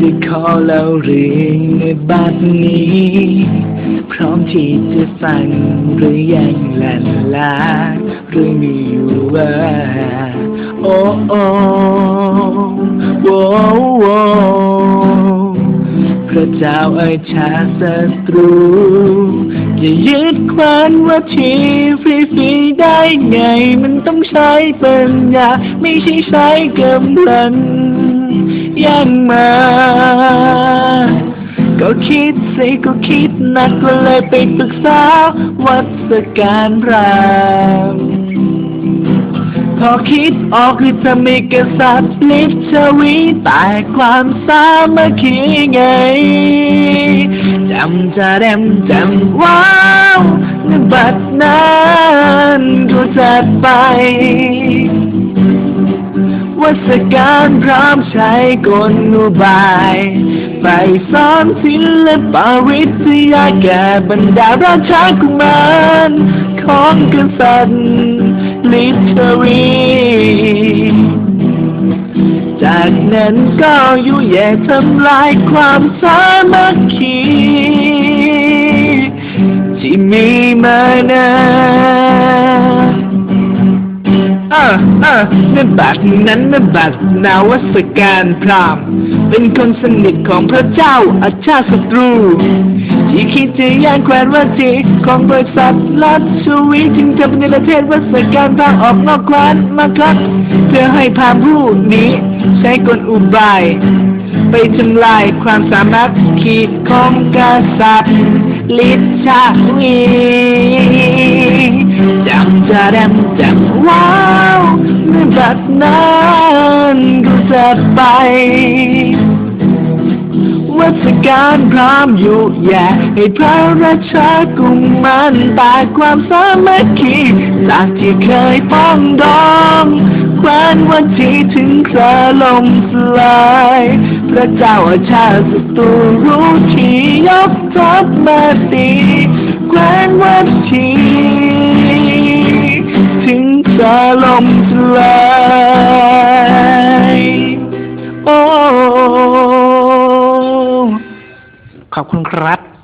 จะขอเล่าเรื่องในบัดนี้ พร้อมที่จะฟังหรือยังลันลาเรื่อมีอยู่ว่า โอ้โอ้โว้โวพระเจ้าเอ่ยชาศัตรูอย่ายึดควันว่าชีฟรีๆได้ไง มันต้องใช้ปัญญาไม่ใช่ใช้กำลังยังมาก็คิดสิก็คิดหนักก็เลยไปปรึกษาวัดสการราม พอคิดออกคือจะมีกษัตริย์ลิฟชวีแต่ความสามัคคีไงจำจะแดมจำว้าวในบัดนั้นก็จัดไป วัสการพร้อมใช้กลอุบาย ไปสอนศิลปวิทยาแก่บรรดาราชากุมารของกษัตริย์ ลิทวีจากนั้นก็ยุ่ยแย่ทำลายความสามัคคีที่มีมานาอ่าอ่านั่นบัดนั้นนั่นบัดนาวัสการพรามเป็นคนสนิทของพระเจ้าอาชาศัตรู ที่คิดจะย่างแควนวัจีของบริษัทลัดชวีจึงจะเป็นประเทศวัสการพางออกนอกแคว้นมาครับ เพื่อให้พามผู้นี้ ใช้กลอุบาย ไปทำลายความสามารถขีของกษัตริย์ลิชาวีจำจะแดมจำว้าวเมื่อบัดนั้นก็จะไป การพร้อมอยู่แย่ให้พระราชากุมมันตาความสามัคคีจากที่เคยป้องดองแคว้นวันที่ถึงคราลมสลาย พระเจ้าอาชาติศัตรูรู้ที่ยกทัพมาตีแคว้นวันที่ ขอบคุณครับ